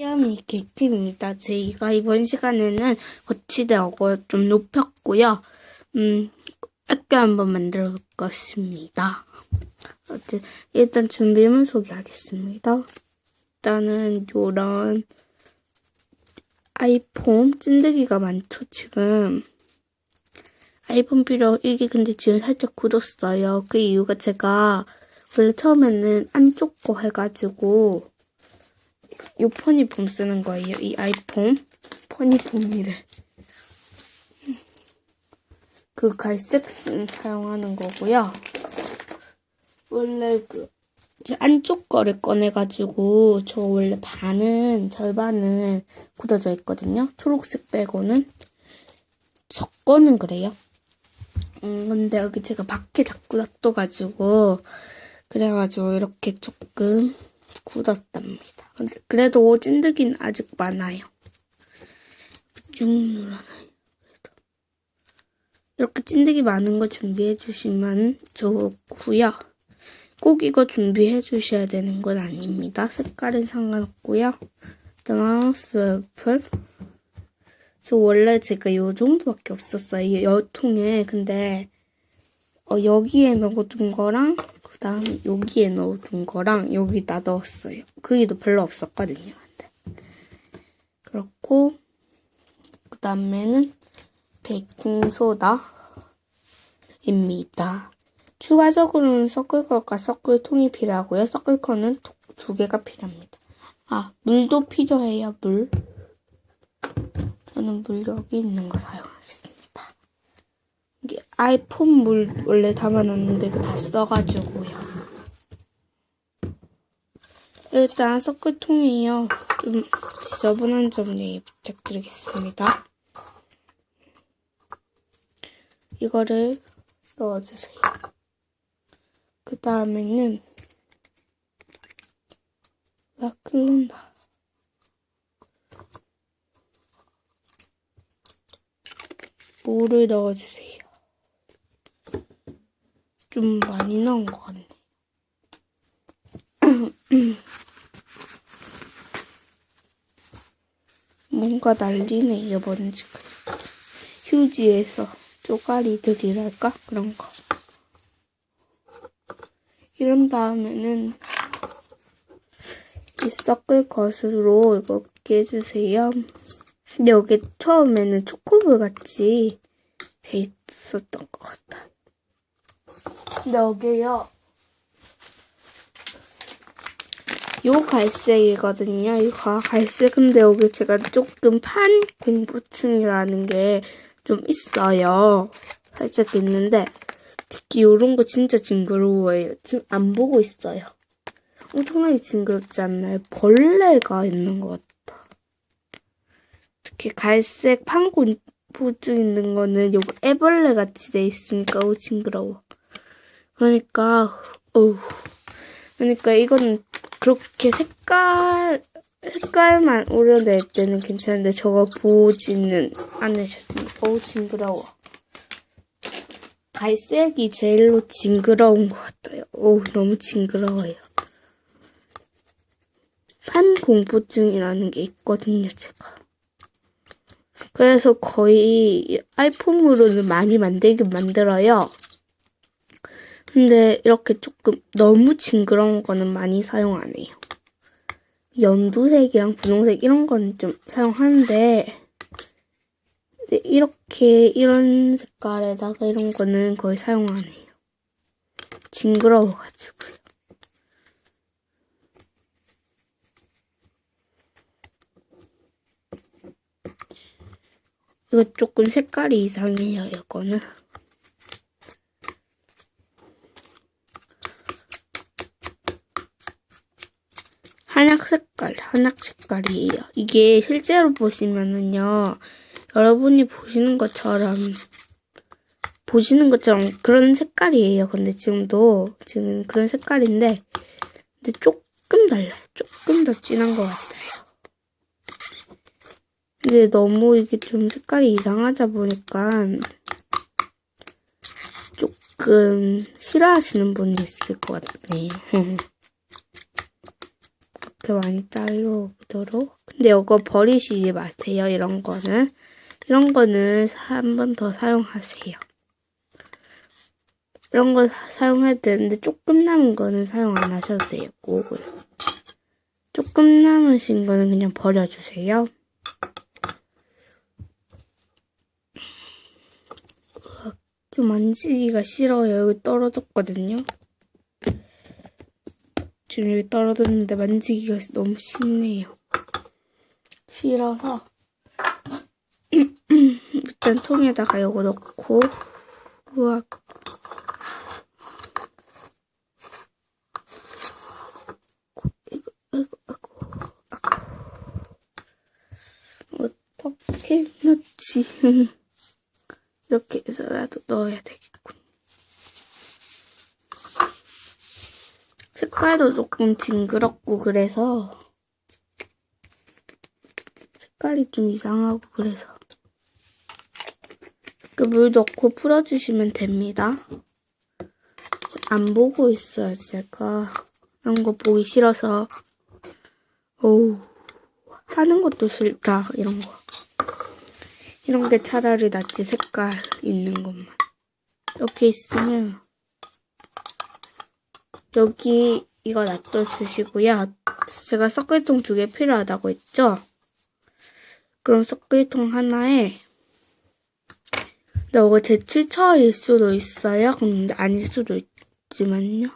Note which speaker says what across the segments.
Speaker 1: 야미 객입니다. 저희가 이번 시간에는 거치대 어거 좀 높였고요. 음, 학교 한번 만들어 볼 것입니다. 일단 준비물 소개하겠습니다. 일단은 요런 아이폰 찐득이가 많죠, 지금. 아이폰 필요, 이게 근데 지금 살짝 굳었어요. 그 이유가 제가 원래 처음에는 안쪽 거 해가지고 요 포니폼 쓰는 거예요. 이 아이폰 포니폼이래. 그 갈색 쓴 사용하는 거고요. 원래 그 안쪽 거를 꺼내가지고 저 원래 반은 절반은 굳어져 있거든요. 초록색 빼고는 저 거는 그래요. 음 근데 여기 제가 밖에 자꾸 놔둬가지고 그래가지고 이렇게 조금 굳었답니다. 근데 그래도 찐득이는 아직 많아요. 쭉 눌러놔요. 그래도. 이렇게 찐득이 많은 거 준비해 주시면 좋고요. 꼭 이거 준비해 주셔야 되는 건 아닙니다. 색깔은 상관없고요. 마우스 웨플. 저 원래 제가 요 정도밖에 없었어요. 이 여통에. 근데 어, 여기에 넣어둔 거랑 그 다음 여기에 넣어둔 거랑 여기다 넣었어요. 그게도 별로 없었거든요. 그렇고 그 다음에는 베이킹소다입니다. 추가적으로는 섞을 것과 섞을 통이 필요하고요. 거는 두, 두 개가 필요합니다. 아, 물도 필요해요, 물. 저는 물 여기 있는 거 사용하겠습니다. 아이폰 물 원래 담아놨는데 그 다 써가지고요. 일단 섞을통이에요. 좀 지저분한 점 예, 부탁드리겠습니다. 이거를 넣어주세요. 그 다음에는 아 끓는다. 물을 넣어주세요. 좀 많이 넣은 것 같네. 뭔가 난리네요, 먼지가. 휴지에서 쪼가리들이랄까? 그런 거. 이런 다음에는 이 섞을 것으로 이렇게 해주세요. 근데 여기 처음에는 초코볼 같이 돼 있었던 것 같아. 근데 여기요. 요 갈색이거든요. 이거 갈색인데 여기 제가 조금 판 공부층이라는 게 좀 있어요. 살짝 있는데 특히 요런 거 진짜 징그러워요. 지금 안 보고 있어요. 엄청나게 징그럽지 않나요? 벌레가 있는 것 같아. 특히 갈색 판공포증 있는 거는 요거 애벌레 같이 돼 있으니까 어 징그러워. 그러니까 어우 그러니까 이거는 그렇게 색깔 색깔만 오려낼 때는 괜찮은데 저거 보지는 않으셨습니다. 어우 징그러워. 갈색이 제일로 징그러운 것 같아요. 어우 너무 징그러워요. 판공포증이라는 게 있거든요, 제가. 그래서 거의 아이폰으로는 많이 만들긴 만들어요. 근데 이렇게 조금 너무 징그러운 거는 많이 사용 안 해요. 연두색이랑 분홍색 이런 거는 좀 사용하는데 이렇게 이런 색깔에다가 이런 거는 거의 사용 안 해요. 징그러워가지고요. 이거 조금 색깔이 이상해요, 이거는. 한약 색깔, 한약 색깔이에요. 이게 실제로 보시면은요, 여러분이 보시는 것처럼, 보시는 것처럼 그런 색깔이에요. 근데 지금도, 지금 그런 색깔인데, 근데 조금 달라요. 조금 더 진한 것 같아요. 근데 너무 이게 좀 색깔이 이상하다 보니까, 조금 싫어하시는 분이 있을 것 같네요. 이렇게 많이 딸려오도록. 근데 이거 버리시지 마세요. 이런 거는. 이런 거는 한 번 더 사용하세요. 이런 거 사- 사용해야 되는데 조금 남은 거는 사용 안 하셔도 되고 조금 남으신 거는 그냥 버려주세요. 으악, 좀 만지기가 싫어요. 여기 떨어졌거든요. 지금 여기 떨어졌는데 만지기가 너무 싫네요. 싫어서 일단 통에다가 이거 넣고 우와 이거 이거 아고 어떻게 넣지? 이렇게 해서라도 넣어야 되겠군. 색깔도 조금 징그럽고 그래서 색깔이 좀 이상하고 그래서 그물 넣고 풀어주시면 됩니다. 안 보고 있어요, 제가. 이런 거 보기 싫어서. 어우, 하는 것도 싫다, 이런 거. 이런 게 차라리 낫지, 색깔 있는 것만. 이렇게 있으면, 여기 이거 놔둬주시고요. 제가 섞을통 두 개 필요하다고 했죠? 그럼 섞을통 하나에 근데 이거 제출처일 수도 있어요. 근데 아닐 수도 있지만요.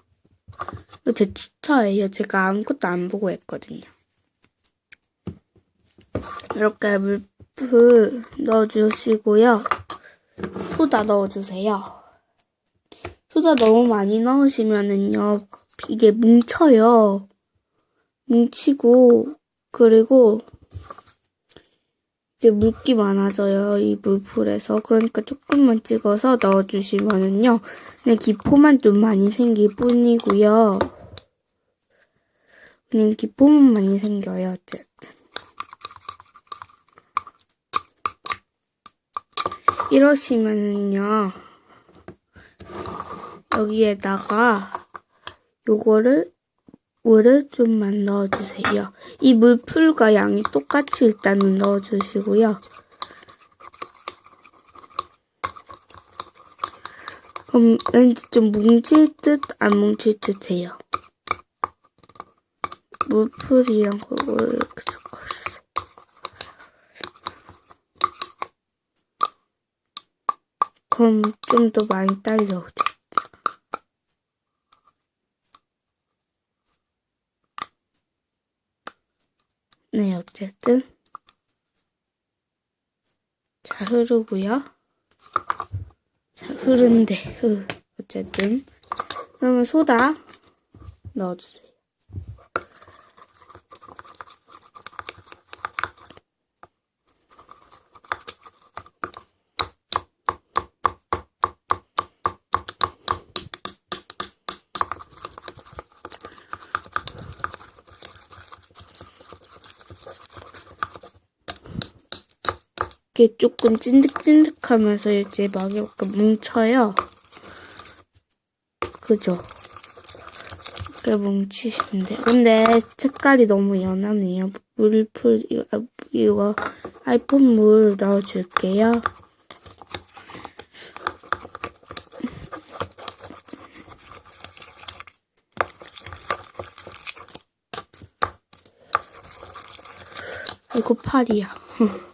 Speaker 1: 제출처예요. 제가 아무것도 안 보고 했거든요. 이렇게 물풀 넣어주시고요. 소다 넣어주세요. 소다 너무 많이 넣으시면은요, 이게 뭉쳐요. 뭉치고, 그리고 이제 물기 많아져요. 이 물풀에서. 그러니까 조금만 찍어서 넣어주시면은요. 그냥 기포만 좀 많이 생길 뿐이고요. 그냥 기포만 많이 생겨요. 어쨌든. 이러시면은요. 여기에다가 요거를 물을 좀만 넣어주세요. 이 물풀과 양이 똑같이 일단은 넣어주시고요. 그럼 왠지 좀 뭉칠 듯 안 뭉칠 듯 해요. 물풀이랑 그걸 이렇게 섞어주세요. 그럼 좀 더 많이 딸려오죠. 네, 어쨌든. 자, 흐르고요. 자, 흐른데, 흐. 어쨌든. 그러면 소다 넣어주세요. 이게 조금 찐득찐득하면서 이제 막 약간 뭉쳐요. 그죠? 이렇게 뭉치시면 돼요. 근데 색깔이 너무 연하네요. 물풀, 이거, 아, 이거 아이폰 물 넣어줄게요. 아이고, 팔이야.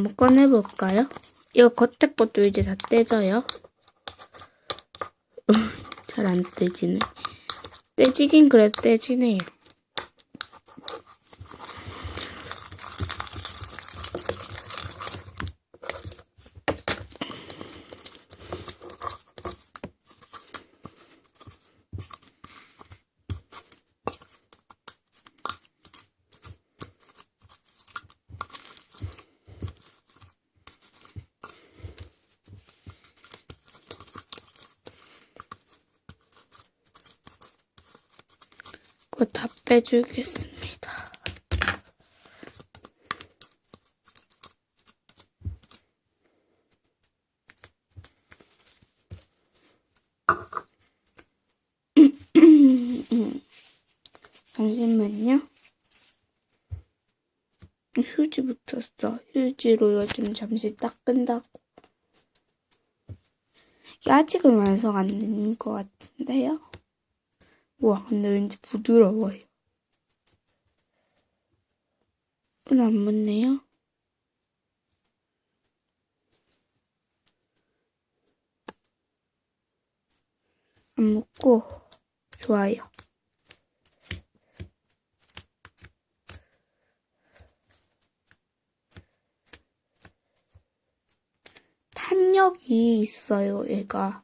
Speaker 1: 한번 꺼내볼까요? 이거 겉에 것도 이제 다 떼져요. 잘 안 떼지네. 떼지긴 그래도 떼지네요. 이거 다 빼주겠습니다. 잠시만요. 휴지 붙었어. 휴지로 요즘 잠시 닦은다고. 아직은 완성 안 된 것 같은데요? 우와, 근데 왠지 부드러워요. 오늘 안 묻네요? 안 묻고, 좋아요. 탄력이 있어요, 얘가.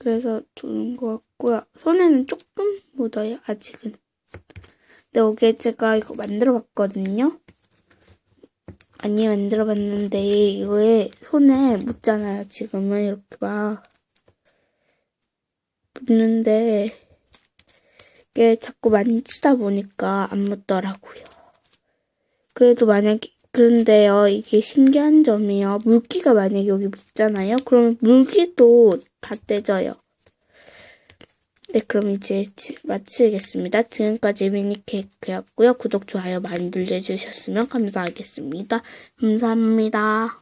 Speaker 1: 그래서 좋은 것 같고요. 손에는 조금 묻어요, 아직은. 근데 여기에 제가 이거 만들어 봤거든요. 많이 만들어 봤는데, 이거에 손에 묻잖아요, 지금은. 이렇게 막. 묻는데, 이게 자꾸 만지다 보니까 안 묻더라고요. 그래도 만약에, 그런데요, 이게 신기한 점이요. 물기가 만약에 여기 묻잖아요? 그러면 물기도 다 떼져요. 네, 그럼 이제 지- 마치겠습니다. 지금까지 미니 케이크였고요. 구독, 좋아요 많이 눌러주셨으면 감사하겠습니다. 감사합니다.